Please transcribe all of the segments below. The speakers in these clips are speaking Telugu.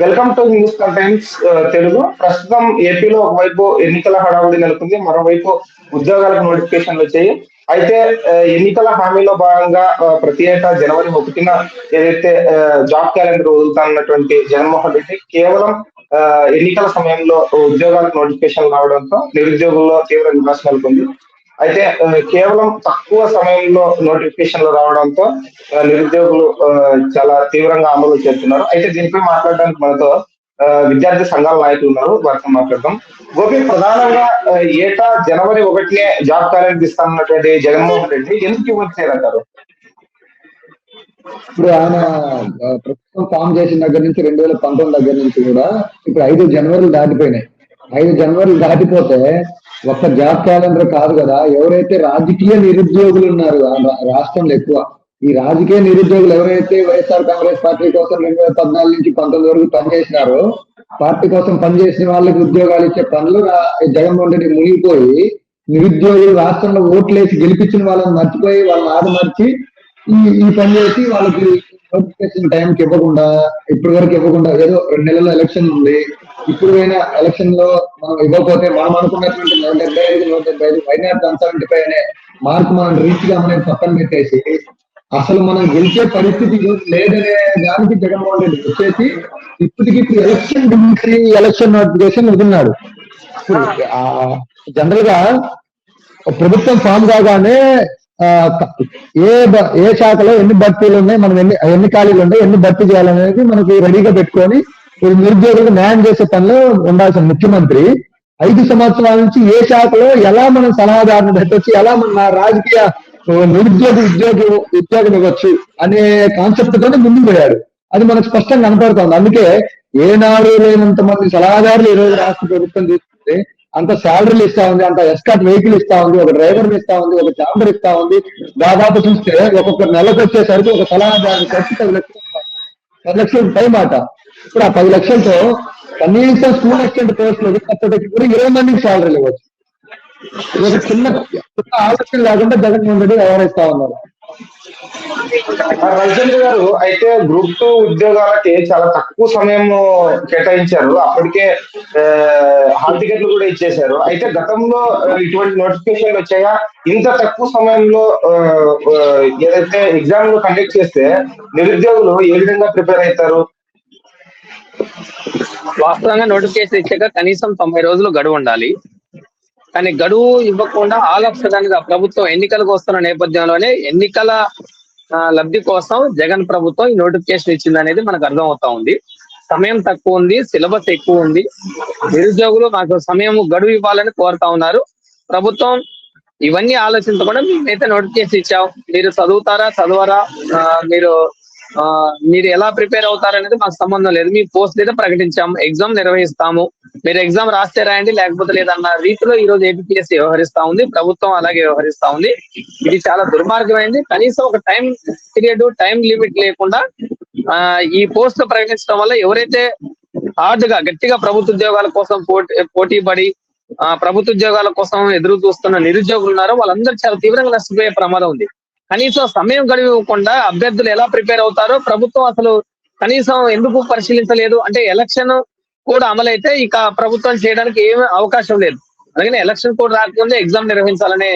Welcome to news contents Telugu. ప్రస్తుతం ఏపీలో ఒకవైపు ఎన్నికల హడావుడి నెలకొంది మరోవైపు ఉద్యోగాలకు నోటిఫికేషన్లు వచ్చాయి. అయితే ఎన్నికల హామీలో భాగంగా ప్రతి ఏటా జనవరి ఒకటిన ఏదైతే జాబ్ క్యాలెండర్ వదులుతానన్నటువంటి జగన్మోహన్ రెడ్డి కేవలం ఆ, ఎన్నికల సమయంలో ఉద్యోగాలకు నోటిఫికేషన్ రావడంతో నిరుద్యోగుల్లో తీవ్ర నిరాశ నెలకొంది. అయితే కేవలం తక్కువ సమయంలో నోటిఫికేషన్లు రావడంతో నిరుద్యోగులు చాలా తీవ్రంగా అమలు చేస్తున్నారు. అయితే దీనిపై మాట్లాడడానికి మనతో ఆ, విద్యార్థి సంఘాల నాయకులు ఉన్నారు. వారితో మాట్లాడదాం. గోపి ప్రధానంగా ఏటా జనవరి ఒకటినే జాబ్ క్యాలెండర్ ఇస్తామన్నటువంటి జగన్మోహన్ రెడ్డి ఎందుకు ఇవ్వట్లేదంటారు ఇప్పుడు ఆయన ప్రస్తుతం ప్రభుత్వం ఫామ్ చేసిన దగ్గర నుంచి రెండు వేల పంతొమ్మిది దగ్గర నుంచి కూడా ఇప్పుడు ఐదు జనవరిలు దాటిపోయినాయి. ఐదు జనవరిలు దాటిపోతే ఒక్క జాబ్ క్యాలెండర్ కాదు కదా. ఎవరైతే రాజకీయ నిరుద్యోగులు ఉన్నారు రాష్ట్రంలో ఎక్కువ ఈ రాజకీయ నిరుద్యోగులు ఎవరైతే వైఎస్ఆర్ కాంగ్రెస్ పార్టీ కోసం రెండు వేల పద్నాలుగు నుంచి పంతొమ్మిది వరకు పనిచేసినారో పార్టీ కోసం పనిచేసిన వాళ్ళకి ఉద్యోగాలు ఇచ్చే పనులు జగన్మోహన్ రెడ్డి మునిగిపోయి నిరుద్యోగులు రాష్ట్రంలో ఓట్లేసి గెలిపించిన వాళ్ళని మర్చిపోయి వాళ్ళని ఆదమర్చి ఈ ఈ పని చేసి వాళ్ళకి నోటిఫికేషన్ టైంకి ఇవ్వకుండా ఇప్పటి వరకు ఇవ్వకుండా ఏదో రెండు నెలల ఎలక్షన్ ఉంది ఇప్పుడు అయినా ఎలక్షన్లో మనం ఇవ్వకపోతే మనం అనుకున్నటువంటి నూట డెబ్బై ఐదు నూట డెబ్బై ఐదు why not one seventy five అనే మార్క్ మనం రీచ్గా మనం పక్కన పెట్టేసి అసలు మనం గెలిచే పరిస్థితి లేదనే దానికి జగన్మోహన్ రెడ్డి వచ్చేసి ఇప్పటికి ఎలక్షన్ డిగ్రీ ఎలక్షన్ నోటిఫికేషన్ వదిలినాడు జనరల్గా ప్రభుత్వం ఫామ్ కాగానే ఆ, ఏ ఏ శాఖలో ఎన్ని భర్తీలు ఉన్నాయి మనం ఎన్ని ఎన్ని ఖాళీలు ఉన్నాయి ఎన్ని భర్తీ చేయాలనేది మనకి రెడీగా పెట్టుకొని నిరుద్యోగులకు న్యాయం చేసే పనిలో ఉండాల్సిన ముఖ్యమంత్రి ఐదు సంవత్సరాల నుంచి ఏ శాఖలో ఎలా మనం సలహాదారుని పెట్టొచ్చు ఎలా మన రాజకీయ నిరుద్యోగ ఉద్యోగి ఉద్యోగం ఇవ్వచ్చు అనే కాన్సెప్ట్ తోనే ముందుకు పోయాడు. అది మనకు స్పష్టంగా కనపడుతుంది. అందుకే ఏనాడు లేనంత మంది సలహాదారులు ఈ రోజు రాష్ట్ర ప్రభుత్వం తీసుకుంటే అంత శాలరీలు ఇస్తా ఉంది అంత ఎస్కాట్ వెహికల్ ఇస్తా ఉంది ఒక డ్రైవర్ ఇస్తా ఉంది ఒక చాంబర్ ఇస్తా ఉంది. దాదాపు చూస్తే ఒక్కొక్క నెలకు వచ్చేసరికి ఒక సలహాదారు ఖర్చు పది లక్షలు పది లక్షలు పై మాట ఇప్పుడు ఆ పది లక్షలతో కనీసం స్కూల్ అసిస్టెంట్ పోస్టులు అప్పటికి కూడా ఇరవై మందికి శాలరీలు ఇవ్వచ్చు. ఒక చిన్న చిన్న ఆలోచన లేకుండా జగన్మోహన్ రెడ్డి వ్యవహరిస్తా ఉన్నారు. ఆ, గారు అయితే గ్రూప్ టూ ఉద్యోగాలకి చాలా తక్కువ సమయం కేటాయించారు. అప్పటికే హాల్ టికెట్లు కూడా ఇచ్చేశారు. అయితే గతంలో ఇటువంటి నోటిఫికేషన్లు వచ్చాయా? ఇంత తక్కువ సమయంలో ఏదైతే ఎగ్జామ్ కండక్ట్ చేస్తే నిరుద్యోగులు ఏ విధంగా ప్రిపేర్ అవుతారు? వాస్తవంగా నోటిఫికేషన్ ఇచ్చాక కనీసం తొంభై రోజులు గడువు ఉండాలి. కానీ గడువు ఇవ్వకుండా ఆల్ ఆ ప్రభుత్వం ఎన్నికలకు వస్తున్న నేపథ్యంలోనే ఎన్నికల లబ్ధి కోసం జగన్ ప్రభుత్వం ఈ నోటిఫికేషన్ ఇచ్చింది అనేది మనకు అర్థం అవుతా ఉంది. సమయం తక్కువ ఉంది సిలబస్ ఎక్కువ ఉంది. నిరుద్యోగులు మాకు సమయం గడువు ఇవ్వాలని కోరుతా ఉన్నారు. ప్రభుత్వం ఇవన్నీ ఆలోచించకుండా మేమైతే నోటిఫికేషన్ ఇచ్చాం. మీరు చదువుతారా చదవరా మీరు మీరు ఎలా ప్రిపేర్ అవుతారనేది మాకు సంబంధం లేదు. మీ పోస్ట్ అయితే ప్రకటించాము. ఎగ్జామ్ నిర్వహిస్తాము. మీరు ఎగ్జామ్ రాస్తే రాయండి లేకపోతే లేదన్న రీతిలో ఈ రోజు ఏపీఎస్సీ వ్యవహరిస్తా ఉంది. ప్రభుత్వం అలాగే వ్యవహరిస్తా ఉంది. ఇది చాలా దుర్మార్గమైంది. కనీసం ఒక టైం పీరియడ్ టైం లిమిట్ లేకుండా ఆ ఈ పోస్ట్ ప్రకటించడం వల్ల ఎవరైతే హార్డ్గా గట్టిగా ప్రభుత్వ ఉద్యోగాల కోసం పోటీ పోటీ పడి ఆ ప్రభుత్వ ఉద్యోగాల కోసం ఎదురు చూస్తున్న నిరుద్యోగులు ఉన్నారో వాళ్ళందరూ చాలా తీవ్రంగా నష్టపోయే ప్రమాదం ఉంది. కనీసం సమయం గడివి ఇవ్వకుండా అభ్యర్థులు ఎలా ప్రిపేర్ అవుతారో ప్రభుత్వం అసలు కనీసం ఎందుకు పరిశీలించలేదు? అంటే ఎలక్షన్ కూడా అమలైతే ఇక ప్రభుత్వం చేయడానికి ఏమి అవకాశం లేదు. అందుకని ఎలక్షన్ కూడా రాకముందే ఎగ్జామ్ నిర్వహించాలనే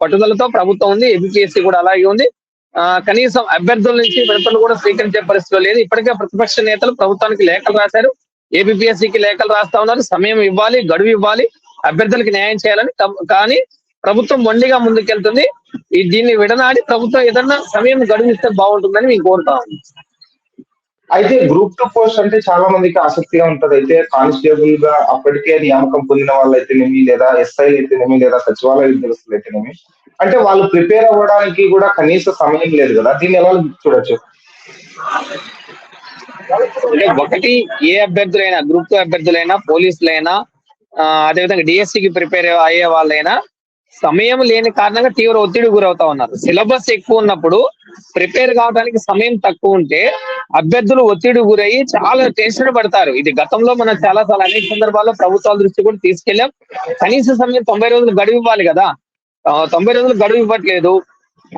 పట్టుదలతో ప్రభుత్వం ఉంది ఏబిపిఎస్సి కూడా అలాగే ఉంది. ఆ కనీసం అభ్యర్థుల నుంచి విడతలు కూడా స్వీకరించే పరిస్థితిలో లేదు. ఇప్పటికే ప్రతిపక్ష నేతలు ప్రభుత్వానికి లేఖలు రాశారు. ఏబిపిఎస్సికి లేఖలు రాస్తా ఉన్నారు. సమయం ఇవ్వాలి గడువు ఇవ్వాలి. అభ్యర్థులకు న్యాయం చేయాలని కానీ ప్రభుత్వం మొండిగా ముందుకెళ్తుంది. ఈ దీన్ని విడనాడి ప్రభుత్వం ఏదన్నా సమయం గడువు ఇస్తే బాగుంటుందని మేము కోరుతా అయితే గ్రూప్ టూ పోస్ట్ అంటే చాలా మందికి ఆసక్తిగా ఉంటది. అయితే కానిస్టేబుల్గా అప్పటికే నియామకం పొందిన వాళ్ళు అయితేనేమి లేదా ఎస్ఐ అయితేనేమి లేదా సచివాలయ ఉద్యోగస్తులు అయితేనేమి అంటే వాళ్ళు ప్రిపేర్ అవ్వడానికి కూడా కనీస సమయం లేదు కదా. దీన్ని ఎలా చూడొచ్చు? అంటే ఒకటి ఏ అభ్యర్థులైనా గ్రూప్ టూ అభ్యర్థులైనా పోలీసులైనా అదేవిధంగా డిఎస్సికి ప్రిపేర్ అయ్యే వాళ్ళైనా సమయం లేని కారణంగా తీవ్ర ఒత్తిడి గురవుతా ఉన్నారు. సిలబస్ ఎక్కువ ఉన్నప్పుడు ప్రిపేర్ కావడానికి సమయం తక్కువ ఉంటే అభ్యర్థులు ఒత్తిడి గురయ్యి చాలా టెన్షన్ పడతారు. ఇది గతంలో మనం చాలా చాలా అనేక సందర్భాల్లో ప్రభుత్వాల దృష్టి కూడా తీసుకెళ్ళాం కనీస సమయం తొంభై రోజులు గడువు ఇవ్వాలి కదా. తొంభై రోజులు గడువు ఇవ్వట్లేదు.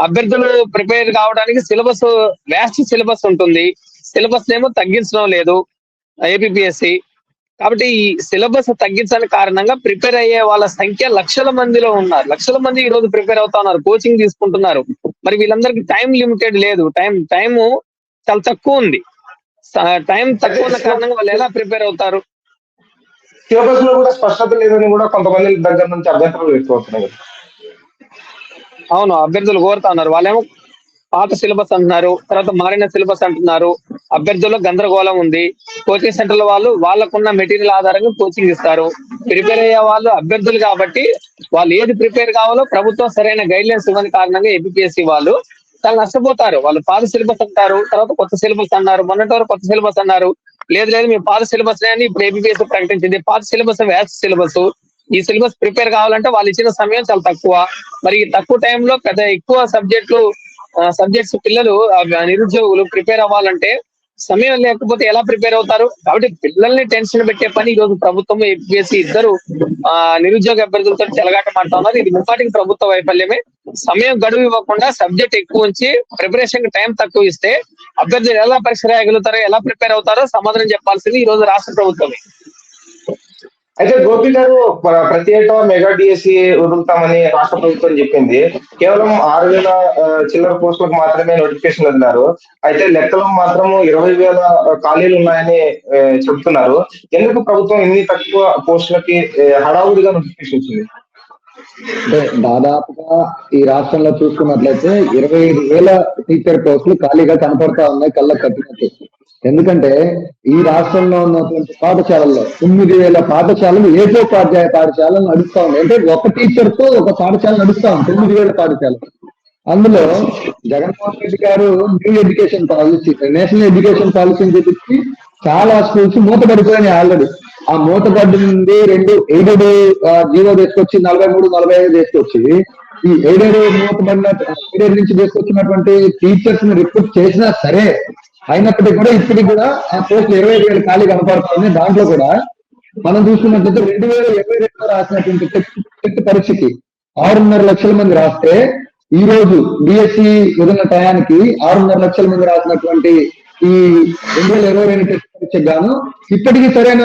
అభ్యర్థులు ప్రిపేర్ కావడానికి సిలబస్ వ్యాస్ట్ సిలబస్ ఉంటుంది. సిలబస్ ఏమో తగ్గించడం లేదు. ఏపీఎస్సి కాబట్టి ఈ సిలబస్ తగ్గించడానికి కారణంగా ప్రిపేర్ అయ్యే వాళ్ళ సంఖ్య లక్షల మందిలో ఉన్నారు. లక్షల మంది ఈ రోజు ప్రిపేర్ అవుతా ఉన్నారు కోచింగ్ తీసుకుంటున్నారు. మరి వీళ్ళందరికీ టైం లిమిటెడ్ లేదు. టైం టైం చాలా తక్కువ ఉంది. టైం తక్కువ ఉన్న కారణంగా వాళ్ళు ఎలా ప్రిపేర్ అవుతారు? సిలబస్లో కూడా స్పష్టత లేదని కూడా కొంతమంది దగ్గర నుంచి అభ్యంతరాలు. అవును అభ్యర్థులు కోరుతా ఉన్నారు. వాళ్ళేమో పాత సిలబస్ అంటున్నారు తర్వాత మారిన సిలబస్ అంటున్నారు. అభ్యర్థుల్లో గందరగోళం ఉంది. కోచింగ్ సెంటర్ల వాళ్ళు వాళ్ళకున్న మెటీరియల్ ఆధారంగా కోచింగ్ ఇస్తారు. ప్రిపేర్ అయ్యే వాళ్ళు అభ్యర్థులు కాబట్టి వాళ్ళు ఏది ప్రిపేర్ కావాలో ప్రభుత్వం సరైన గైడ్లైన్స్ ఇవ్వని కారణంగా ఏపీఎస్సి వాళ్ళు చాలా నష్టపోతారు. వాళ్ళు పాత సిలబస్ అంటారు తర్వాత కొత్త సిలబస్ అన్నారు మొన్నటి వరకు కొత్త సిలబస్ అన్నారు. లేదు లేదు మీ పాత సిలబస్ అని ఇప్పుడు ఏబిపిఎస్ ప్రకటించింది. పాత సిలబస్ వ్యాస్ సిలబస్. ఈ సిలబస్ ప్రిపేర్ కావాలంటే వాళ్ళు ఇచ్చిన సమయం చాలా తక్కువ. మరి తక్కువ టైంలో పెద్ద ఎక్కువ సబ్జెక్టులు సబ్జెక్ట్స్ పిల్లలు నిరుద్యోగులు ప్రిపేర్ అవ్వాలంటే సమయం లేకపోతే ఎలా ప్రిపేర్ అవుతారు? కాబట్టి పిల్లల్ని టెన్షన్ పెట్టే పని ఈ రోజు ప్రభుత్వం ఏపీఎస్సీ ఇద్దరు ఆ నిరుద్యోగ అభ్యర్థులతో చెలగాట మాడుతా ఇది ముప్పాటికి ప్రభుత్వ వైఫల్యమే. సమయం గడువు ఇవ్వకుండా సబ్జెక్ట్ ఎక్కువ ఉంచి ప్రిపరేషన్కి టైం తక్కువ ఇస్తే అభ్యర్థులు ఎలా పరీక్ష రాయగలుగుతారో ఎలా ప్రిపేర్ అవుతారో సమాధానం చెప్పాల్సింది ఈ రోజు రాష్ట్ర ప్రభుత్వమే. అయితే గోపి గారు ప్రతి ఏటా మెగా డిఎస్సి వదులుతామని రాష్ట్ర ప్రభుత్వం చెప్పింది. కేవలం ఆరు వేల చిల్లర పోస్టులకు మాత్రమే నోటిఫికేషన్ వదిలారు అయితే లెక్కలు మాత్రం ఇరవై వేల ఖాళీలు ఉన్నాయని చెప్తున్నారు ఎందుకు ప్రభుత్వం ఇన్ని తక్కువ పోస్టులకి హడావుడిగా నోటిఫికేషన్ ఇచ్చింది? అంటే దాదాపుగా ఈ రాష్ట్రంలో చూసుకున్నట్లయితే ఇరవై ఐదు వేల టీచర్ పోస్టులు ఖాళీగా కనపడతా ఉన్నాయి కళ్ళకు కట్టినట్టు. ఎందుకంటే ఈ రాష్ట్రంలో ఉన్నటువంటి పాఠశాలల్లో తొమ్మిది వేల పాఠశాలలు ఏకోపాధ్యాయ పాఠశాలను నడుస్తా ఉంది అంటే ఒక టీచర్తో ఒక పాఠశాల నడుస్తా ఉంది తొమ్మిది వేల పాఠశాల అందులో జగన్మోహన్ రెడ్డి గారు new education policy national education పాలసీని చూపించి చాలా స్కూల్స్ మూతపడిపోయినాయి ఆల్రెడీ. ఆ మూతపడి నుండి రెండు ఎయిడెడ్ జీవో తీసుకొచ్చి నలభై మూడు నలభై ఐదు తీసుకొచ్చి ఈ ఎయిడెడ్ మూతపడిన ఎయిడెడ్ నుంచి తీసుకొచ్చినటువంటి టీచర్స్ని రిక్రూట్ చేసినా సరే అయినప్పటికీ కూడా ఇప్పటికి కూడా ఆ పోస్టులు ఇరవై ఐదు వేలు ఖాళీ కనపడుతుంది. దాంట్లో కూడా మనం చూసుకున్నట్లయితే రెండు వేల ఇరవై రెండులో రాసినటువంటి టెట్ పరీక్షకి ఆరున్నర లక్షల మంది రాస్తే ఈ రోజు బిఎస్సి వదిలిన టయానికి ఆరున్నర లక్షల మంది రాసినటువంటి ఈ రెండు వేల ఇరవై రెండు టెస్ట్ పరీక్షకు గాను ఇప్పటికీ సరైన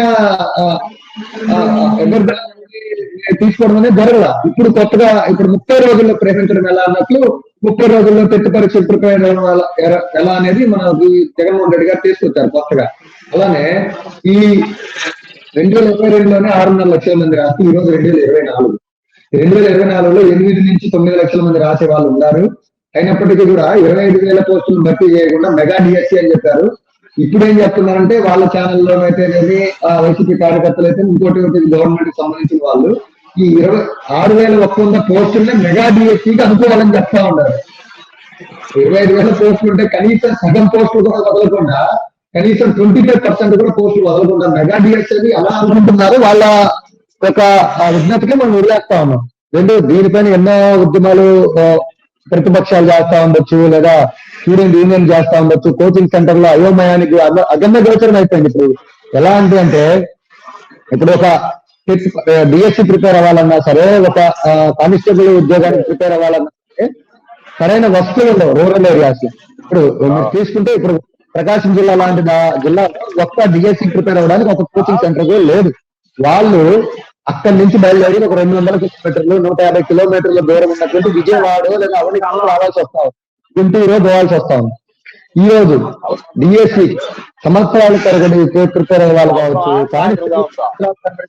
తీసుకోవడం అనేది జరగదు ఇప్పుడు కొత్తగా ఇప్పుడు ముప్పై రోజుల్లో ప్రేమించడం ఎలా అన్నట్లు ముప్పై రోజుల్లో టెట్ పరీక్ష ప్రిపేర్ అవ్వడం ఎలా- అనేది మనకి జగన్మోహన్ రెడ్డి గారు తీసుకొచ్చారు కొత్తగా. అలానే ఈ రెండు వేల ఇరవై రెండులోనే ఆరున్నర లక్షల మంది రాసి ఈ రోజు రెండు వేల ఇరవై నాలుగు. రెండు వేల ఇరవై నాలుగులో ఎనిమిది నుంచి తొమ్మిది లక్షల మంది రాసే వాళ్ళు ఉన్నారు. అయినప్పటికీ కూడా ఇరవై ఐదు వేల పోస్టులు భర్తీ చేయకుండా మెగా డిఎస్సీ అని చెప్పారు. ఇప్పుడు ఏం చెప్తున్నారంటే వాళ్ళ ఛానల్లో అయితేనేమి వైసీపీ కార్యకర్తలు అయితే ఇంకోటి గవర్నమెంట్కి సంబంధించిన వాళ్ళు ఈ ఇరవై ఆరు వేల ఒక్క వంద పోస్టుల్ని మెగా డిఎస్సికి అనుకోవాలని చెప్తా ఉన్నారు. ఇరవై ఐదు వేల పోస్టులు ఉంటే కనీసం సగం పోస్టులు కూడా వదలకుండా కనీసం ట్వంటీ ఫైవ్ పర్సెంట్ కూడా పోస్టులు వదలకుండా మెగా డిఎస్సీ ఎలా అనుకుంటున్నారు వాళ్ళ ఒక విజ్ఞతకి మనం వదిలేస్తా ఉన్నాం. రెండు దీనిపైన ఎన్నో ఉద్యమాలు ప్రతిపక్షాలు చేస్తా ఉండొచ్చు లేదా స్టూడెంట్ యూనియన్ చేస్తా ఉండొచ్చు కోచింగ్ సెంటర్లో అయోమయానికి అగమ్య గోచరం అయిపోయింది ఇప్పుడు. ఎలా అంటే అంటే ఇప్పుడు ఒక డిఎస్సి ప్రిపేర్ అవ్వాలన్నా సరే ఒక కానిస్టేబుల్ ఉద్యోగానికి ప్రిపేర్ అవ్వాలన్నా సరే సరైన వస్తువులు రూరల్ ఏరియాస్ ఇప్పుడు మీరు తీసుకుంటే ఇప్పుడు ప్రకాశం జిల్లా లాంటి జిల్లాలో ఒక్క డిఎస్సి ప్రిపేర్ అవ్వడానికి ఒక కోచింగ్ సెంటర్ కూడా లేదు. వాళ్ళు అక్కడి నుంచి బయలుదేరి ఒక రెండు వందల కిలోమీటర్లు నూట యాభై కిలోమీటర్ల దూరం ఉన్నటువంటి విజయవాడ లేదా అవన్నీ రావాల్సి వస్తా గుంటూరు పోవాల్సి వస్తా ఉంది. ఈ రోజు డిఎస్సి సంవత్సరాల తరగతి ప్రిపేర్ అయ్యే వాళ్ళు కావచ్చు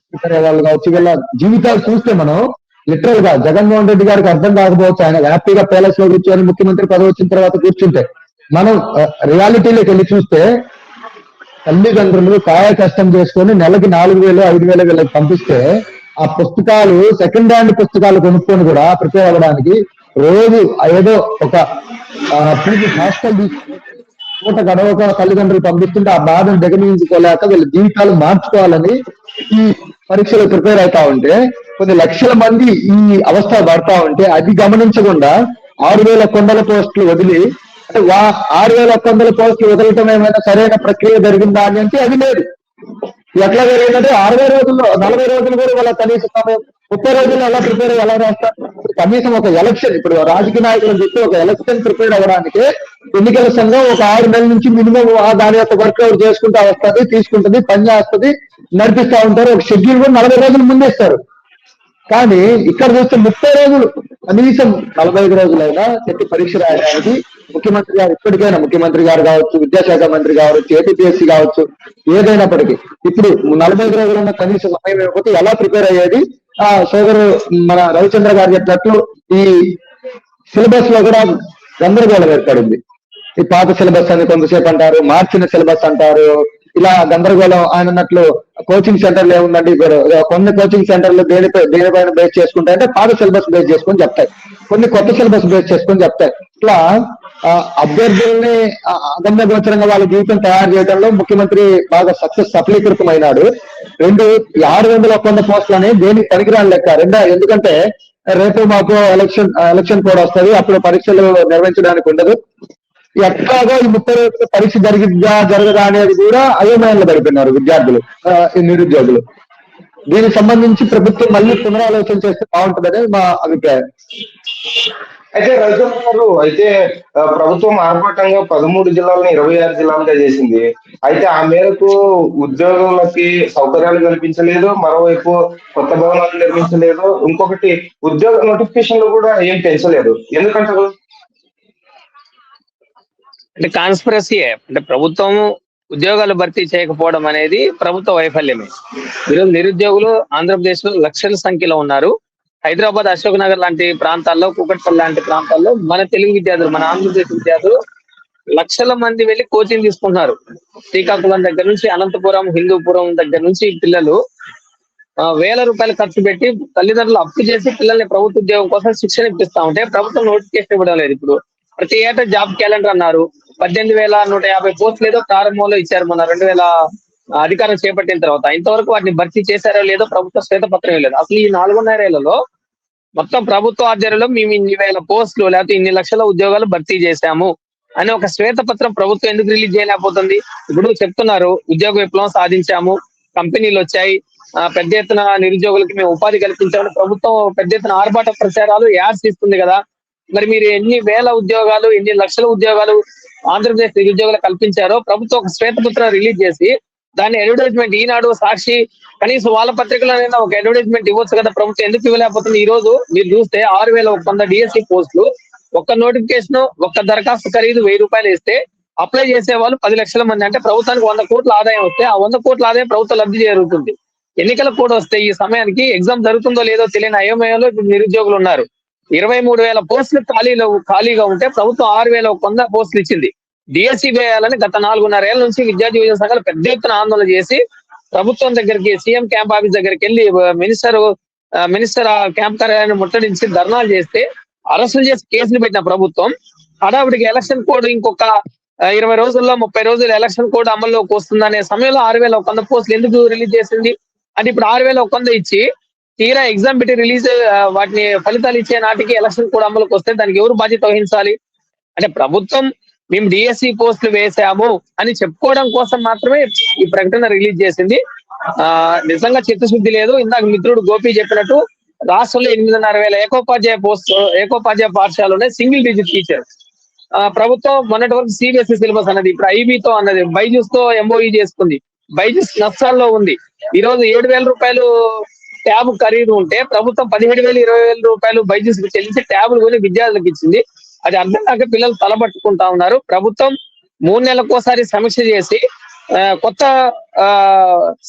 ప్రిపేర్ అయ్యే వాళ్ళు కావచ్చు వీళ్ళ జీవితాలు చూస్తే మనం లిటరల్గా జగన్మోహన్ రెడ్డి గారికి అర్థం కాకపోవచ్చు ఆయన హ్యాపీగా ప్యాలెస్లో కూర్చొని ముఖ్యమంత్రి పదవి వచ్చిన తర్వాత కూర్చుంటే మనం రియాలిటీలోకి వెళ్ళి చూస్తే తల్లిదండ్రులు కాయ కష్టం చేసుకొని నెలకి నాలుగు వేలు ఐదు వేలు వీళ్ళకి పంపిస్తే ఆ పుస్తకాలు సెకండ్ హ్యాండ్ పుస్తకాలు కొనుక్కొని కూడా ప్రిపేర్ అవ్వడానికి రోజు ఏదో ఒక హాస్టల్ తీసుకొని పూట గడవక తల్లిదండ్రులు పంపిస్తుంటే ఆ బాధను దిగమించుకోలేక వీళ్ళ జీవితాలు మార్చుకోవాలని ఈ పరీక్షలు ప్రిపేర్ అవుతా ఉంటే కొన్ని లక్షల మంది ఈ అవస్థ పడతా ఉంటే అది గమనించకుండా ఆరు వేల కొండల పోస్టులు వదిలి అంటే వా ఆరు వేల కొండల పోస్టులు వదలటం ఏమైనా సరైన ప్రక్రియ జరిగిందా అని అంటే అది లేదు. ఎట్లా జరిగిందంటే అరవై రోజుల్లో నలభై రోజులు కూడా వాళ్ళ కనీస సమయం ముప్పై రోజుల్లో ఎలా ప్రిపేర్ ఎలా రాస్తారు? కనీసం ఒక ఎలక్షన్ ఇప్పుడు రాజకీయ నాయకులు చెప్పి ఒక ఎలక్షన్ ప్రిపేర్ అవ్వడానికి ఎన్నికల సంఘం ఒక ఆరు నెలల నుంచి మినిమం దాని యొక్క వర్కౌట్ చేసుకుంటా వస్తుంది తీసుకుంటుంది పని చేస్తుంది నడిపిస్తా ఉంటారు. ఒక షెడ్యూల్ కూడా నలభై రోజులు ముందేస్తారు కానీ ఇక్కడ చూస్తే ముప్పై రోజులు కనీసం నలభై ఐదు రోజులైనా చెప్పి పరీక్ష రాయడానికి ముఖ్యమంత్రి గారు ఇప్పటికైనా ముఖ్యమంత్రి గారు కావచ్చు విద్యాశాఖ మంత్రి కావచ్చు ఏపీఎస్సీ కావచ్చు ఏదైనప్పటికీ ఇప్పుడు నలభై ఐదు రోజులన్న కనీస సమయం ఇవ్వకపోతే ఎలా ప్రిపేర్ అయ్యేది? ఆ సోదరు మన రవిచంద్ర గారు చెప్పినట్లు ఈ సిలబస్లో కూడా గందరగోళం ఏర్పడింది. ఈ పాత సిలబస్ అని కొంతసేపు అంటారు మార్చిన సిలబస్ అంటారు. ఇలా గందరగోళం ఆయన అన్నట్లు కోచింగ్ సెంటర్లు ఏముందండి ఇప్పుడు? కొన్ని కోచింగ్ సెంటర్లు దేనిపై దేనిపైన బేస్ చేసుకుంటాయి అంటే పాత సిలబస్ బేస్ చేసుకొని చెప్తాయి. కొన్ని కొత్త సిలబస్ బేస్ చేసుకొని చెప్తాయి. ఇట్లా ఆ, అభ్యర్థుల్ని ఆ, అగమ్య గోచరంగా వాళ్ళ జీవితం తయారు చేయడంలో ముఖ్యమంత్రి బాగా సక్సెస్ సఫలీకృతమైనాడు. రెండు ఆరు వందల ఒప్పంద పోస్టులని దేనికి పనికిరాని లెక్క? రెండా ఎందుకంటే రేపు మాకు ఎలక్షన్ ఎలక్షన్ కూడా వస్తుంది. అప్పుడు పరీక్షలు నిర్వహించడానికి ఉండదు. ఎట్లాగో ఈ ముప్పై రోజుల పరీక్ష జరిగిద్దా జరగదా అనేది కూడా అయోమయంలో పడిపోయినారు విద్యార్థులు ఈ నిరుద్యోగులు. దీనికి సంబంధించి ప్రభుత్వం మళ్ళీ పునరాలోచన చేస్తే బాగుంటుందని మా అభిప్రాయం. అయితే రవిచంద్ర గారు అయితే ప్రభుత్వం ఆర్భాటంగా పదమూడు జిల్లాలను ఇరవై ఆరు జిల్లాలుగా చేసింది. అయితే ఆ మేరకు ఉద్యోగులకి సౌకర్యాలు కల్పించలేదు మరోవైపు కొత్త భవనాలు నిర్మించలేదు. ఇంకొకటి ఉద్యోగ నోటిఫికేషన్లు కూడా ఏం పెంచలేదు. ఎందుకంటారు అంటే కాన్స్పిరసీయే అంటే ప్రభుత్వం ఉద్యోగాలు భర్తీ చేయకపోవడం అనేది ప్రభుత్వ వైఫల్యమే. ఈరోజు నిరుద్యోగులు ఆంధ్రప్రదేశ్లో లక్షల సంఖ్యలో ఉన్నారు. హైదరాబాద్ అశోక్ నగర్ లాంటి ప్రాంతాల్లో కూకట్పల్లి లాంటి ప్రాంతాల్లో మన తెలుగు విద్యార్థులు మన ఆంధ్రప్రదేశ్ విద్యార్థులు లక్షల మంది వెళ్ళి కోచింగ్ తీసుకుంటున్నారు. శ్రీకాకుళం దగ్గర నుంచి అనంతపురం హిందూపురం దగ్గర నుంచి పిల్లలు వేల రూపాయలు ఖర్చు పెట్టి తల్లిదండ్రులు అప్పు చేసి పిల్లల్ని ప్రభుత్వ ఉద్యోగం కోసం శిక్షణ ఇప్పిస్తా ఉంటే ప్రభుత్వం నోటిఫికేషన్ ఇవ్వడం లేదు ఇప్పుడు. ప్రతి ఏటా జాబ్ క్యాలెండర్ అన్నారు. పద్దెనిమిది వేల నూట యాభై పోస్టులు ఏదో ప్రారంభంలో ఇచ్చారు మొన్న రెండు వేల అధికారం చేపట్టిన తర్వాత. ఇంతవరకు వాటిని భర్తీ చేశారో లేదో ప్రభుత్వ శ్వేతపత్రం లేదు. అసలు ఈ నాలుగున్నరేళ్ళలో మొత్తం ప్రభుత్వ ఆధ్వర్యంలో మేము ఇన్ని వేల పోస్టులు లేకపోతే ఇన్ని లక్షల ఉద్యోగాలు భర్తీ చేశాము అని ఒక శ్వేతపత్రం ప్రభుత్వం ఎందుకు రిలీజ్ చేయలేకపోతుంది? ఇప్పుడు చెప్తున్నారు ఉద్యోగ విప్లవం సాధించాము కంపెనీలు వచ్చాయి పెద్ద ఎత్తున నిరుద్యోగులకి మేము ఉపాధి కల్పించామని ప్రభుత్వం పెద్ద ఎత్తున ఆర్భాట ప్రచారాలు యాడ్స్ ఇస్తుంది కదా. మరి మీరు ఎన్ని వేల ఉద్యోగాలు ఎన్ని లక్షల ఉద్యోగాలు ఆంధ్రప్రదేశ్ నిరుద్యోగులు కల్పించారో ప్రభుత్వం ఒక శ్వేతపత్రం రిలీజ్ చేసి దాన్ని అడ్వర్టైజ్మెంట్ ఈనాడు సాక్షి కనీసం వాళ్ళ పత్రికలైనా ఒక అడ్వర్టైజ్మెంట్ ఇవ్వచ్చు కదా ప్రభుత్వం. ఎందుకు ఇవ్వలేకపోతుంది? ఈ రోజు మీరు చూస్తే ఆరు వేల ఒక వంద డిఎస్సి పోస్టులు ఒక్క నోటిఫికేషన్ ఒక్క దరఖాస్తు ఖరీదు వెయ్యి రూపాయలు ఇస్తే అప్లై చేసే వాళ్ళు పది లక్షల మంది. అంటే ప్రభుత్వానికి వంద కోట్ల ఆదాయం వస్తే ఆ వంద కోట్ల ఆదాయం ప్రభుత్వం లబ్ధి జరుగుతుంది ఎన్నికల కూడా వస్తే ఈ సమయానికి ఎగ్జామ్ జరుగుతుందో లేదో తెలియని అయోమయంలో ఇప్పుడు నిరుద్యోగులు ఉన్నారు. ఇరవై మూడు వేల పోస్టులు ఖాళీలో ఖాళీగా ఉంటే ప్రభుత్వం ఆరు వేల ఒక వంద పోస్టులు ఇచ్చింది. డిఎస్సి వేయాలని గత నాలుగున్నర ఏళ్ళ నుంచి విద్యార్థి యువజన సంఘాలు పెద్ద ఎత్తున ఆందోళన చేసి ప్రభుత్వం దగ్గరికి సీఎం క్యాంప్ ఆఫీస్ దగ్గరికి వెళ్ళి మినిస్టర్ మినిస్టర్ ఆ క్యాంప్ కార్యాలయాన్ని ముట్టడించి ధర్నాలు చేస్తే అరెస్టులు చేసి కేసులు పెట్టిన ప్రభుత్వం. హడావుడికి ఎలక్షన్ కోడ్ ఇంకొక ఇరవై రోజుల్లో ముప్పై రోజులు ఎలక్షన్ కోడ్ అమల్లోకి వస్తుందనే సమయంలో ఆరు వేల ఒక వంద పోస్టులు ఎందుకు రిలీజ్ చేసింది? అంటే ఇప్పుడు ఆరు వేల ఒక వంద ఇచ్చి తీరా ఎగ్జామ్ పెట్టి రిలీజ్ వాటిని ఫలితాలు ఇచ్చే నాటికి ఎలక్షన్ కూడా అమలుకి వస్తే దానికి ఎవరు బాధ్యత వహించాలి? అంటే ప్రభుత్వం మేము డిఎస్సి పోస్టులు వేసాము అని చెప్పుకోవడం కోసం మాత్రమే ఈ ప్రకటన రిలీజ్ చేసింది. ఆ నిజంగా చిత్తశుద్ధి లేదు. ఇందాక మిత్రుడు గోపి చెప్పినట్టు రాష్ట్రంలో ఎనిమిదిన్నర వేల ఏకోపాధ్యాయ పోస్ట్ ఏకోపాధ్యాయ పాఠశాలలు ఉన్నాయి. సింగిల్ డిజిట్ టీచర్ ఆ ప్రభుత్వం మొన్నటి వరకు సిబిఎస్ఈ సిలబస్ అన్నది. ఇప్పుడు ఐబీతో అన్నది. బైజూస్తో ఎంఓఈ చేసుకుంది. బైజూస్ నష్టాల్లో ఉంది. ఈ రోజు ఏడు వేల రూపాయలు ట్యాబ్ ఖరీదు ఉంటే ప్రభుత్వం పదిహేడు వేలు ఇరవై వేల రూపాయలు బైజూస్ చెల్లించి ట్యాబులు కొని విద్యార్థులకు ఇచ్చింది. అది అర్థం కాక పిల్లలు తలబట్టుకుంటా ఉన్నారు. ప్రభుత్వం మూడు నెలలకోసారి సమీక్ష చేసి కొత్త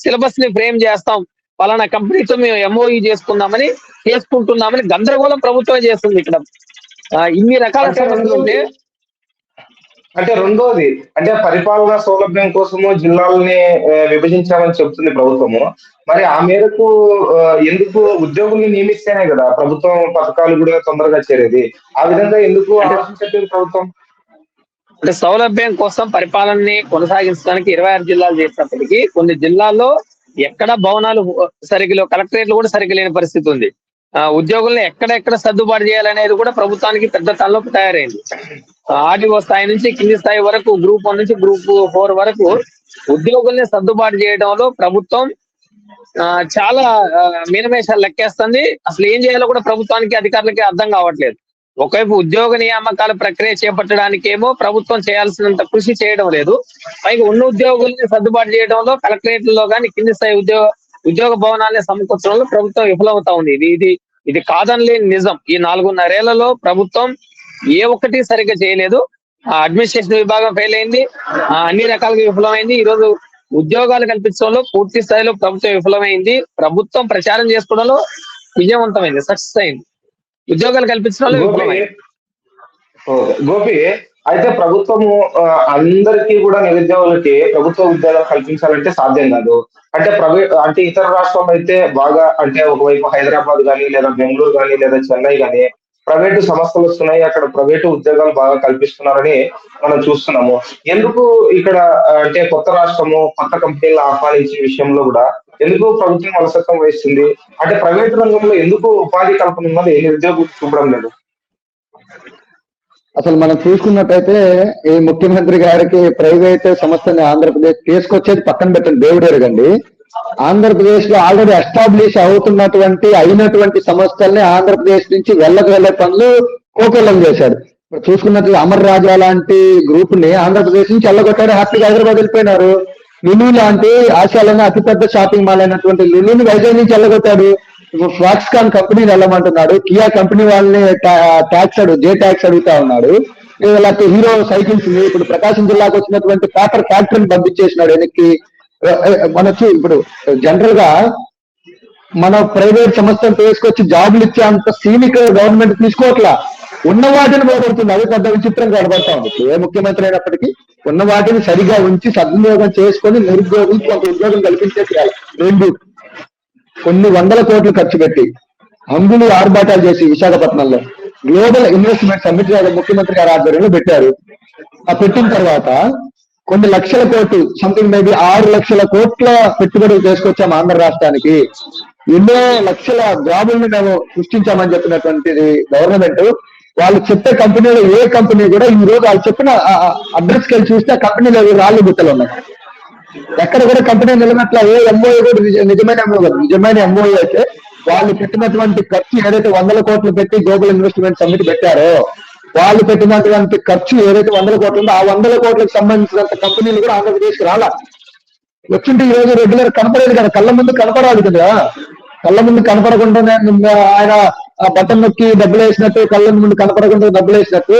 సిలబస్ని ఫ్రేమ్ చేస్తాం. పలానా కంపెనీతో మేము ఎంఓఈ చేసుకుందామని చేసుకుంటున్నామని గందరగోళం ప్రభుత్వమే చేస్తుంది ఇక్కడ. ఇన్ని రకాల సమస్యలు ఉంటే అంటే రెండోది అంటే పరిపాలనా సౌలభ్యం కోసము జిల్లాలని విభజించామని చెప్తుంది ప్రభుత్వము. మరి ఆ మేరకు ఎందుకు ఉద్యోగుల్ని నియమిస్తేనే కదా ప్రభుత్వం పథకాలు కూడా తొందరగా చేరేది. ఆ విధంగా ఎందుకు ఆలోచించట్లేదు ప్రభుత్వం? అంటే సౌలభ్యం కోసం పరిపాలనని కొనసాగించడానికి ఇరవై ఆరు జిల్లాలు చేసినప్పటికీ కొన్ని జిల్లాల్లో ఎక్కడ భవనాలు సరిగ్గా కలెక్టరేట్లు కూడా సరిగ్గా లేని పరిస్థితి ఉంది. ఆ ఉద్యోగుల్ని ఎక్కడెక్కడ సర్దుబాటు చేయాలనేది కూడా ప్రభుత్వానికి పెద్ద తలనొప్పి తయారైంది. ఆర్డీఓ స్థాయి నుంచి కింది స్థాయి వరకు గ్రూప్ వన్ నుంచి గ్రూప్ ఫోర్ వరకు ఉద్యోగుల్ని సర్దుబాటు చేయడంలో ప్రభుత్వం చాలా మీనమేషాలు లెక్కేస్తుంది. అసలు ఏం చేయాలో కూడా ప్రభుత్వానికి అధికారులకి అర్థం కావట్లేదు. ఒకవైపు ఉద్యోగ నియామకాల ప్రక్రియ చేపట్టడానికేమో ప్రభుత్వం చేయాల్సినంత కృషి చేయడం లేదు. పైగా ఉన్న ఉద్యోగుల్ని సర్దుబాటు చేయడంలో కలెక్టరేట్లలో కానీ కింది స్థాయి ఉద్యోగ ఉద్యోగ భవనాన్ని సమకూర్చడంలో ప్రభుత్వం విఫలమవుతా ఉంది. ఇది ఇది ఇది కాదనలేని నిజం. ఈ నాలుగున్నరేళ్ళలో ప్రభుత్వం ఏ ఒక్కటి సరిగ్గా చేయలేదు. ఆ అడ్మినిస్ట్రేషన్ విభాగం ఫెయిల్ అయింది ఆ అన్ని రకాలుగా విఫలమైంది. ఈ రోజు ఉద్యోగాలు కల్పించడంలో పూర్తి స్థాయిలో ప్రభుత్వం విఫలమైంది. ప్రభుత్వం ప్రచారం చేసుకోవడంలో విజయవంతమైంది సక్సెస్ అయింది. ఉద్యోగాలు కల్పించడంలో గోపి విఫలమైంది. ఓకే. గోపి అయితే ప్రభుత్వము అందరికీ కూడా నిరుద్యోగులకి ప్రభుత్వ ఉద్యోగాలు కల్పించాలంటే సాధ్యం కాదు. అంటే ప్రైవేట్ అంటే ఇతర రాష్ట్రాల్లో అయితే బాగా అంటే ఒకవైపు హైదరాబాద్ కానీ లేదా బెంగళూరు కానీ లేదా చెన్నై కానీ ప్రైవేటు సంస్థలు వస్తున్నాయి అక్కడ ప్రైవేటు ఉద్యోగాలు బాగా కల్పిస్తున్నారని మనం చూస్తున్నాము. ఎందుకు ఇక్కడ అంటే కొత్త రాష్ట్రము కొత్త కంపెనీలు ఆహ్వానించే విషయంలో కూడా ఎందుకు ప్రభుత్వం అలసత్వం వహిస్తుంది? అంటే ప్రైవేట్ రంగంలో ఎందుకు ఉపాధి కల్పన ఉన్నది? నిరుద్యోగులు చూపడం లేదు. అసలు మనం చూసుకున్నట్టయితే ఈ ముఖ్యమంత్రి గారికి ప్రైవేట్ సంస్థని ఆంధ్రప్రదేశ్ తీసుకొచ్చేది పక్కన పెట్టండి దేవుడు ఎరగండి. ఆంధ్రప్రదేశ్లో ఆల్రెడీ ఎస్టాబ్లిష్ అవుతున్నటువంటి అయినటువంటి సంస్థల్ని ఆంధ్రప్రదేశ్ నుంచి వెళ్ళకు వెళ్ళే పనులు కోకొల్లం చేశాడు. ఇప్పుడు చూసుకున్నట్లు అమర్ రాజా లాంటి గ్రూప్ని ఆంధ్రప్రదేశ్ నుంచి వెళ్ళగొట్టాడు హ్యాపీగా హైదరాబాద్ వెళ్ళిపోయినారు. లులు లాంటి ఆసియాలోనే అతిపెద్ద షాపింగ్ మాల్ అయినటువంటి లులుని వైజాగ్ నుంచి వెళ్ళగొట్టాడు ఇప్పుడు ఫాక్స్కాన్ కంపెనీని వెళ్ళమంటున్నాడు. కియా కంపెనీ వాళ్ళని ట్యాక్స్ అడుగు జే ట్యాక్స్ అడుగుతా ఉన్నాడు. లేకపోతే హీరో సైకిల్స్ ఇప్పుడు ప్రకాశం జిల్లాకు వచ్చినటువంటి పేపర్ ఫ్యాక్టరీని పంపించేసినాడు వెనక్కి. మనకి ఇప్పుడు జనరల్గా మన ప్రైవేట్ సంస్థలు తీసుకొచ్చి జాబులు ఇచ్చే అంత సీనిక్ గవర్నమెంట్ తీసుకోవట్లా. ఉన్న వాటిని పోగొడుతుంది. అది పెద్ద విచిత్రం కనబడతా ఉంది. ఏ ముఖ్యమంత్రి అయినప్పటికీ ఉన్న వాటిని సరిగా ఉంచి సద్వినియోగం చేసుకొని నిరుద్యోగులకు కొంత ఉద్యోగం కల్పించే రెండు కొన్ని వందల కోట్లు ఖర్చు పెట్టి హంగులు ఆర్భాటాలు చేసి విశాఖపట్నంలో గ్లోబల్ ఇన్వెస్ట్మెంట్ సమ్మిట్ గారు ముఖ్యమంత్రి గారి ఆధ్వర్యంలో పెట్టారు. ఆ పెట్టిన తర్వాత కొన్ని లక్షల కోట్లు సంథింగ్ మేబీ ఆరు లక్షల కోట్ల పెట్టుబడి తీసుకొచ్చాం ఆంధ్ర రాష్ట్రానికి. ఎన్నో లక్షల జాబుల్ని మేము సృష్టించామని చెప్పినటువంటిది గవర్నమెంట్ వాళ్ళు చెప్పే కంపెనీలో ఏ కంపెనీ కూడా ఈ రోజు వాళ్ళు చెప్పిన అడ్రస్కి వెళ్ళి చూస్తే ఆ కంపెనీలో రాళ్ళు గుట్టలు ఉన్నాయి. ఎక్కడ కూడా కంపెనీ నిలబెట్ల ఏ ఎంఓఏ కూడా నిజమైన ఎంఓ కాదు నిజమైన ఎంఓఏ అయితే వాళ్ళు పెట్టినటువంటి ఖర్చు ఏదైతే వందల కోట్లు పెట్టి గ్లోబల్ ఇన్వెస్ట్మెంట్ సమ్మిట్ పెట్టారో వాళ్ళు పెట్టినటువంటి ఖర్చు ఏదైతే వందల కోట్లు ఉందో ఆ వందల కోట్లకు సంబంధించినంత కంపెనీలు కూడా ఆంధ్రప్రదేశ్కి రాలా. వచ్చింటే ఈ రోజు రెగ్యులర్ కనపడేది కదా. కళ్ళ ముందు కనపడాలి కదా. కళ్ళ ముందు కనపడకుండానే నిన్న ఆయన బట్టన్ నొక్కి డబ్బులు వేసినట్టు కళ్ళ ముందు కనపడకుండా డబ్బులు వేసినట్టు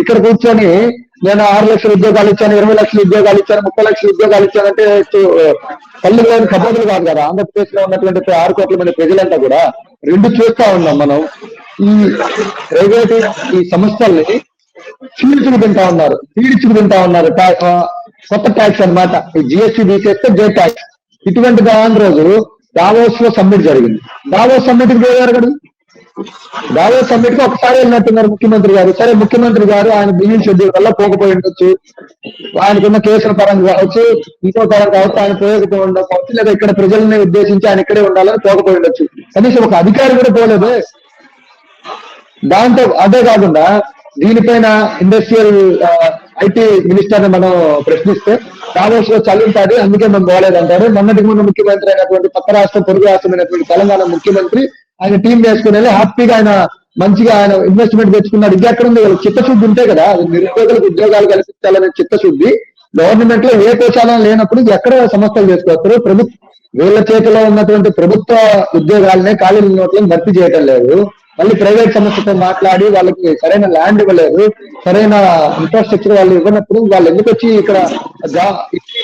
ఇక్కడ కూర్చొని నేను ఆరు లక్షల ఉద్యోగాలు ఇచ్చాను ఇరవై లక్షల ఉద్యోగాలు ఇచ్చాను ముప్పై లక్షల ఉద్యోగాలు ఇచ్చానంటే చూ- కళ్ళు లేని కబోదులు కాదు కదా. ఆంధ్రప్రదేశ్లో ఉన్నటువంటి ఆరు కోట్ల మంది ప్రజలంతా కూడా రెండు చూస్తా ఉన్నాం మనం. ఈ ప్రైవేట్ ఈ సంస్థల్ని చీల్చుకు తింటా ఉన్నారు పీడించుకు తింటా ఉన్నారు కొత్త ట్యాక్స్ అన్నమాట. ఈ జిఎస్టీ తీసేస్తే జే ట్యాక్స్ ఇటువంటి దాని రోజు దావోస్లో సమ్మిట్ జరిగింది. దావోస్ సమ్మిట్కి పోయారు కదా. దావోస్ సమ్మిట్కి ఒకసారి వెళ్ళినట్టున్నారు ముఖ్యమంత్రి గారు. సరే ముఖ్యమంత్రి గారు ఆయన బియ్యం షెడ్యూల్ వల్ల పోకపోయి ఉండొచ్చు. ఆయనకున్న కేసుల పరంగా కావచ్చు ఇంకో పరంగా కావచ్చు ఆయన పోయకపోయి ఉండకపోవచ్చు లేదా ఇక్కడ ప్రజల్ని ఉద్దేశించి ఆయన ఇక్కడే ఉండాలని పోకపోయి ఉండొచ్చు. కనీసం ఒక అధికారి కూడా పోలేదే. దాంతో అదే కాకుండా దీనిపైన ఇండస్ట్రియల్ ఐటీ మినిస్టర్ని మనం ప్రశ్నిస్తే దావోస్లో చలి అందుకే మేము పోలేదంటారు. మొన్నటికి మొన్న ముఖ్యమంత్రి అయినటువంటి పక్క రాష్ట్రం పొరుగు రాష్ట్రమైనటువంటి తెలంగాణ ముఖ్యమంత్రి ఆయన టీం వేసుకుని హ్యాపీగా ఆయన మంచిగా ఆయన ఇన్వెస్ట్మెంట్ తెచ్చుకున్నాడు. ఇది ఎక్కడ ఉంది? చిత్తశుద్ధి ఉంటే కదా నిరుద్యోగులకు ఉద్యోగాలు కల్పించాలనే చిత్తశుద్ధి. గవర్నమెంట్లో ఏ కోశాలను లేనప్పుడు ఎక్కడ సంస్థలు చేసుకోవచ్చు ప్రభుత్వ వీళ్ళ చేతిలో ఉన్నటువంటి ప్రభుత్వ ఉద్యోగాలనే ఖాళీ నోట్లను భర్తీ చేయటం లేదు. మళ్ళీ ప్రైవేట్ సంస్థతో మాట్లాడి వాళ్ళకి సరైన ల్యాండ్ ఇవ్వలేదు సరైన ఇన్ఫ్రాస్ట్రక్చర్ వాళ్ళు ఇవ్వనప్పుడు వాళ్ళు ఎందుకు వచ్చి ఇక్కడ జాబ్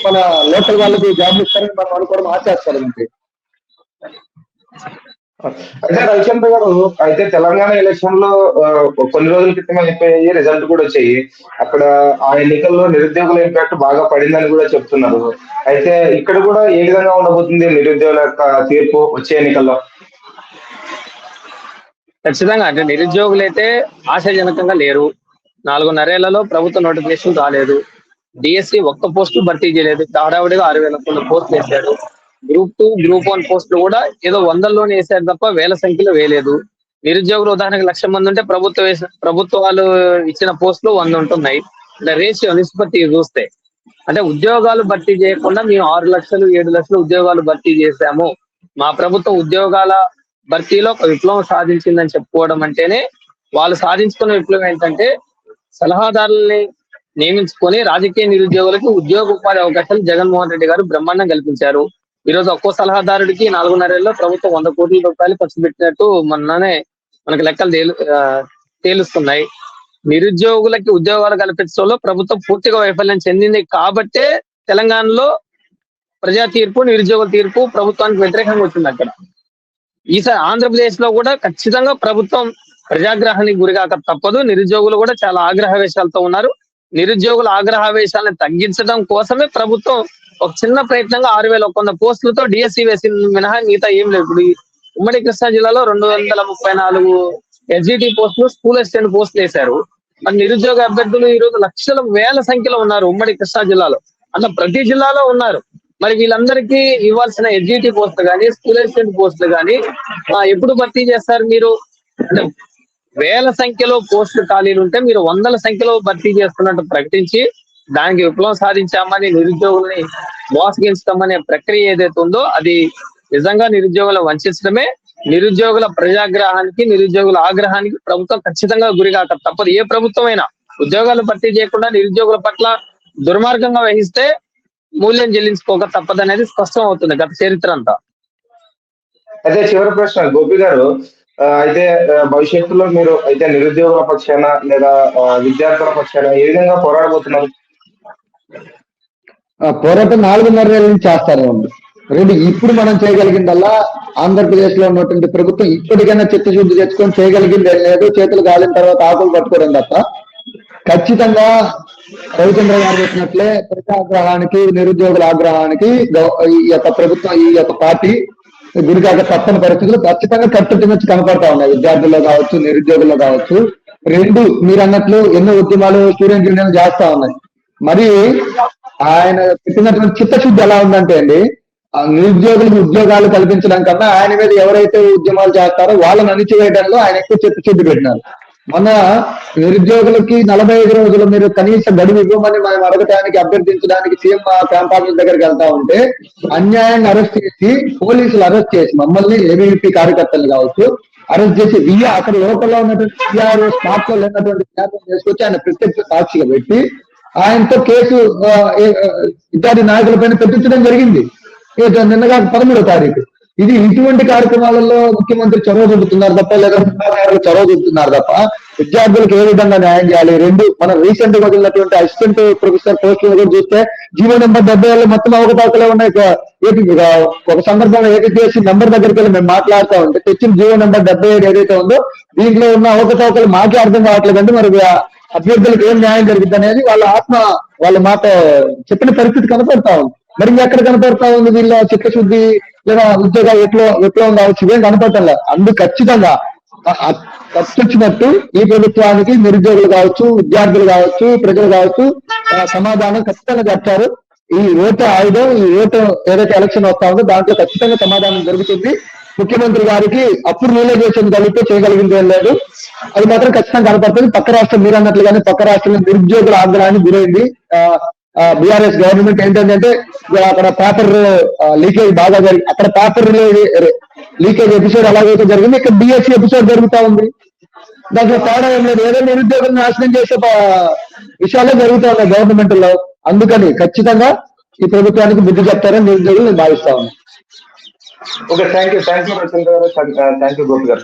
మన లోకల్ వాళ్ళకి జాబ్ ఇస్తారని మనం అనుకోవడం ఆచేస్తారు మనకి అయితే రవిచంద్ర గారు అయితే తెలంగాణ ఎలక్షన్లో కొన్ని రోజుల క్రితం అయిపోయి రిజల్ట్ కూడా వచ్చాయి. అక్కడ ఆ ఎన్నికల్లో నిరుద్యోగుల ఇంపాక్ట్ బాగా పడిందని కూడా చెప్తున్నారు. అయితే ఇక్కడ కూడా ఏ విధంగా ఉండబోతుంది నిరుద్యోగుల యొక్క తీర్పు వచ్చే ఎన్నికల్లో? ఖచ్చితంగా అంటే నిరుద్యోగులు అయితే ఆశాజనకంగా లేరు. నాలుగున్నరేళ్ళలో ప్రభుత్వ నోటిఫికేషన్ రాలేదు. డిఎస్సి ఒక్క పోస్టు భర్తీ చేయలేదు. హడావుడిగా ఆరు వేల కొన్ని పోస్టులు వేశాడు. గ్రూప్ టూ గ్రూప్ వన్ పోస్టులు కూడా ఏదో వందల్లోనే వేశారు తప్ప వేల సంఖ్యలో వేయలేదు. నిరుద్యోగులు ఉదాహరణకు లక్ష మంది ఉంటే ప్రభుత్వం వేసిన ప్రభుత్వాలు ఇచ్చిన పోస్టులు వంద ఉంటున్నాయి. అంటే రేషియో నిష్పత్తి చూస్తే. అంటే ఉద్యోగాలు భర్తీ చేయకుండా మేము ఆరు లక్షలు ఏడు లక్షలు ఉద్యోగాలు భర్తీ చేశాము. మా ప్రభుత్వం ఉద్యోగాల భర్తీలో ఒక విప్లవం సాధించిందని చెప్పుకోవడం అంటేనే వాళ్ళు సాధించుకున్న విప్లవం ఏంటంటే సలహాదారుల్ని నియమించుకొని రాజకీయ నిరుద్యోగులకు ఉద్యోగ ఉపాధి అవకాశాలు జగన్మోహన్ రెడ్డి గారు బ్రహ్మాండం కల్పించారు. ఈ రోజు ఒక్కో సలహాదారుడికి నాలుగున్నరేళ్ళలో ప్రభుత్వం వంద కోట్ల రూపాయలు ఖర్చు పెట్టినట్టు మొన్ననే మనకి లెక్కలు తేలు ఆ, తేలుస్తున్నాయి. నిరుద్యోగులకి ఉద్యోగాలు కల్పించడంలో ప్రభుత్వం పూర్తిగా వైఫల్యం చెందింది కాబట్టే తెలంగాణలో ప్రజా తీర్పు నిరుద్యోగుల తీర్పు ప్రభుత్వానికి వ్యతిరేకంగా వచ్చింది అక్కడ. ఈసారి ఆంధ్రప్రదేశ్లో కూడా ఖచ్చితంగా ప్రభుత్వం ప్రజాగ్రహానికి గురికాక తప్పదు. నిరుద్యోగులు కూడా చాలా ఆగ్రహవేశాలతో ఉన్నారు. నిరుద్యోగుల ఆగ్రహవేశాలను తగ్గించడం కోసమే ప్రభుత్వం ఒక చిన్న ప్రయత్నంగా ఆరు వేల ఒక వంద పోస్టులతో డిఎస్సి వేసి మినహా మిగతా ఏం లేదు. ఇప్పుడు ఈ ఉమ్మడి కృష్ణా జిల్లాలో రెండు వందల ముప్పై నాలుగు ఎస్జిటి పోస్టులు స్కూల్ అసిస్టెంట్ పోస్టులు వేశారు. మరి నిరుద్యోగ అభ్యర్థులు ఈ రోజు లక్షల వేల సంఖ్యలో ఉన్నారు ఉమ్మడి కృష్ణా జిల్లాలో. అట్లా ప్రతి జిల్లాలో ఉన్నారు. మరి వీళ్ళందరికీ ఇవ్వాల్సిన ఎడ్జిటీ పోస్టులు కానీ స్కూల్ అసిస్టెంట్ పోస్టులు కానీ ఎప్పుడు భర్తీ చేస్తారు మీరు? అంటే వేల సంఖ్యలో పోస్టులు ఖాళీలు ఉంటే మీరు వందల సంఖ్యలో భర్తీ చేస్తున్నట్టు ప్రకటించి దానికి విప్లవం సాధించామని నిరుద్యోగుల్ని మోసగించడం ప్రక్రియ ఏదైతే ఉందో అది నిజంగా నిరుద్యోగులను వంచడమే నిరుద్యోగుల ప్రజాగ్రహానికి నిరుద్యోగుల ఆగ్రహానికి ప్రభుత్వం ఖచ్చితంగా గురికాక తప్పదు. ఏ ప్రభుత్వం అయినా ఉద్యోగాలు భర్తీ చేయకుండా నిరుద్యోగుల పట్ల దుర్మార్గంగా వహిస్తే మూల్యం చెల్లించుకోక తప్పదనేది స్పష్టం అవుతుంది గత చరిత్ర అంతా. అయితే చివరి ప్రశ్న గోపి గారు అయితే భవిష్యత్తులో మీరు అయితే నిరుద్యోగుల పక్షాన లేదా విద్యార్థుల పక్షాన ఏ విధంగా పోరాడబోతున్నారు? పోరాటం నాలుగున్నర ఏళ్ళ నుంచి చేస్తానే ఉంది రెండు ఇప్పుడు మనం చేయగలిగిందల్లా ఆంధ్రప్రదేశ్లో ఉన్నటువంటి ప్రభుత్వం ఇప్పటికైనా చిత్తశుద్ధి తెచ్చుకొని చేయగలిగింది ఏం లేదు చేతులు గాలిన తర్వాత ఆకులు పట్టుకోవడం తప్ప. ఖచ్చితంగా రవిచంద్ర గారు చెప్పినట్లే ప్రజాగ్రహానికి నిరుద్యోగుల ఆగ్రహానికి ఈ యొక్క ప్రభుత్వం ఈ యొక్క పార్టీ గురికాక తప్పని పరిస్థితులు ఖచ్చితంగా కట్టుదినొచ్చి కనపడతా ఉన్నాయి. విద్యార్థుల్లో కావచ్చు నిరుద్యోగుల్లో కావచ్చు. రెండు మీరు అన్నట్లు ఎన్నో ఉద్యమాలు స్టూడెంట్ యూనియన్ చేస్తా ఉన్నాయి. మరి ఆయన పెట్టినటువంటి చిత్తశుద్ధి ఎలా ఉందంటే అండి ఆ నిరుద్యోగులకు ఉద్యోగాలు కల్పించడం కన్నా ఆయన మీద ఎవరైతే ఉద్యమాలు చేస్తారో వాళ్ళని అణిచివేయడంలో ఆయన ఎక్కువ చిత్తశుద్ధి పెట్టినారు. మన నిరుద్యోగులకి నలభై ఐదు రోజులు మీరు కనీస గడువు ఇవ్వమని మనం అడగటానికి అభ్యర్థించడానికి సీఎం క్యాంప్ ఆఫీస్ దగ్గరికి వెళ్తా ఉంటే అన్యాయంగా అరెస్ట్ చేసి పోలీసులు అరెస్ట్ చేసి మమ్మల్ని ఏబీవీపీ కార్యకర్తలు కావచ్చు అరెస్ట్ చేసి విఆర్ అక్కడ లోకల్లో ఉన్నటువంటి విఆర్ స్టాఫ్లో లేనటువంటి విద్యార్థులను తీసుకొచ్చి ఆయన ప్రత్యక్ష సాక్షిగా పెట్టి ఆయనతో కేసు ఇత్యాది నాయకులపైన పెట్టించడం జరిగింది. నిన్నగా పదమూడో తారీఖు. ఇది ఇటువంటి కార్యక్రమాలలో ముఖ్యమంత్రి చొరవ చూపుతున్నారు తప్ప లేదా ఉన్నతాధికారులు చొరవ చూపుతున్నారు తప్ప విద్యార్థులకు ఏ విధంగా న్యాయం చేయాలి? రెండు మనం రీసెంట్గా వదిలినటువంటి అసిస్టెంట్ ప్రొఫెసర్ పోస్టులు కూడా చూస్తే జీవో నెంబర్ డెబ్బై ఏళ్ళు మొత్తం అవకతవకలే ఉన్నాయి. ఒక సందర్భంలో ఏపీఎస్సీ నెంబర్ దగ్గరికి వెళ్ళి మేము మాట్లాడుతూ ఉంటే తెచ్చిన జీవో నెంబర్ డెబ్బై ఏడు ఏదైతే ఉందో దీంట్లో ఉన్న అవకతవకలు మాకే అర్థం కావట్లేదు అంటే మరి అభ్యర్థులకు ఏం న్యాయం జరిగింది అనేది వాళ్ళ ఆత్మ వాళ్ళ మాట చెప్పిన పరిస్థితి కనపడతా ఉంది. మరి ఎక్కడ కనపడతా ఉంది? వీళ్ళ చిత్తశుద్ధి లేదా ఉద్యోగ ఎట్లా ఎట్లా కావచ్చు ఇవేం కనపడటం అందు అందుకు ఖచ్చితంగా వచ్చినట్టు ఈ ప్రభుత్వానికి నిరుద్యోగులు కావచ్చు విద్యార్థులు కావచ్చు ప్రజలు కావచ్చు సమాధానం ఖచ్చితంగా చెప్తారు. ఈ ఓటు ఆయుధం ఈ ఓటు ఏదైతే ఎలక్షన్ వస్తా ఉందో దాంట్లో ఖచ్చితంగా సమాధానం జరుగుతుంది ముఖ్యమంత్రి గారికి అప్పుడు రియలైజేషన్ కలిగితే చేయగలిగింది ఏం లేదు. అది మాత్రం ఖచ్చితంగా కనపడుతుంది. పక్క రాష్ట్రం మీరు అన్నట్లుగానే పక్క రాష్ట్రంలో నిరుద్యోగుల ఆగ్రహానికి గురైంది. బీఆర్ఎస్ గవర్నమెంట్ ఏంటంటే అక్కడ పేపర్ లీకేజ్ బాగా జరిగి అక్కడ పేపర్ లీకేజ్ ఎపిసోడ్ అలాగైతే జరిగింది. ఇక్కడ డిఎస్సి ఎపిసోడ్ జరుగుతా ఉంది. దాంట్లో తేడా ఏం లేదు. ఏదో నిరుద్యోగం నాశనం చేసే విషయాలే జరుగుతా ఉన్నాయి గవర్నమెంట్లో. అందుకని ఖచ్చితంగా ఈ ప్రభుత్వానికి బుద్ధి చెప్తారని నిరుద్యోగులు నేను భావిస్తా ఉన్నాను. Okay thank you thank you గారు. థ్యాంక్ యూ గోపి గారు.